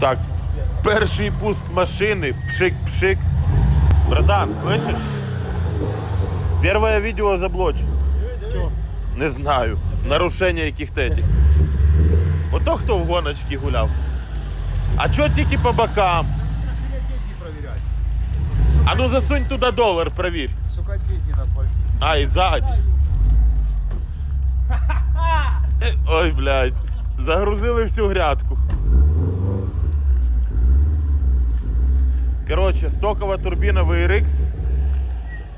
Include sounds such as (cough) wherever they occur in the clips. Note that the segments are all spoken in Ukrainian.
Так, перший пуск машины, пшик-пшик. Братан, слышишь? Первое видео заблочено. Не знаю. Нарушення яких-то этих. Ото хто в гоночки гуляв. А чого тільки по бокам? проверять. А ну засунь туди долар, провір. Сука, деньги на асфальте. А, і ззаді. Е, Ой, блядь. Загрузили всю грядку. Коротше, стокова турбіна VRX.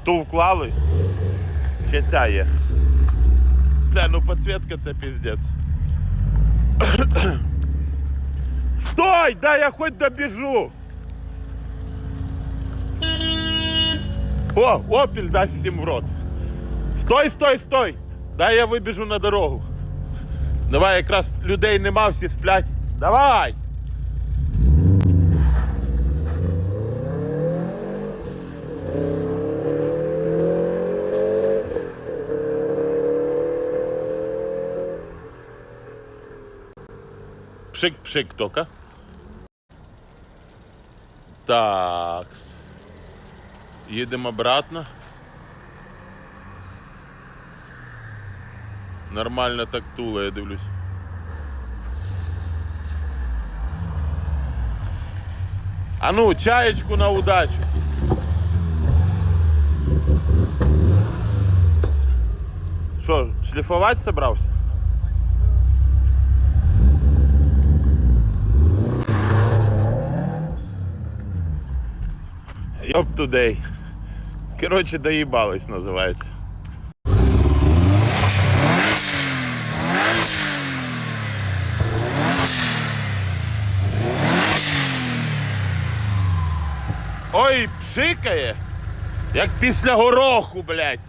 Ту вклали. Ще ця є. Бля, ну підсвітка це піздець. (coughs) Стой! Дай я хоч добіжу! О, опіль дасть всім в рот. Стой, стой, стой! Дай я вибіжу на дорогу. Давай, якраз людей нема, всі сплять. Давай! Пшик-пшик тока. Такс. Їдемо обратно. Нормально так тула, я дивлюсь. А ну, чаєчку на удачу. Що, шліфувати собрався? Йоп тудей. Коротше, доїбались називається. Ой, пшикає, як після гороху, блядь.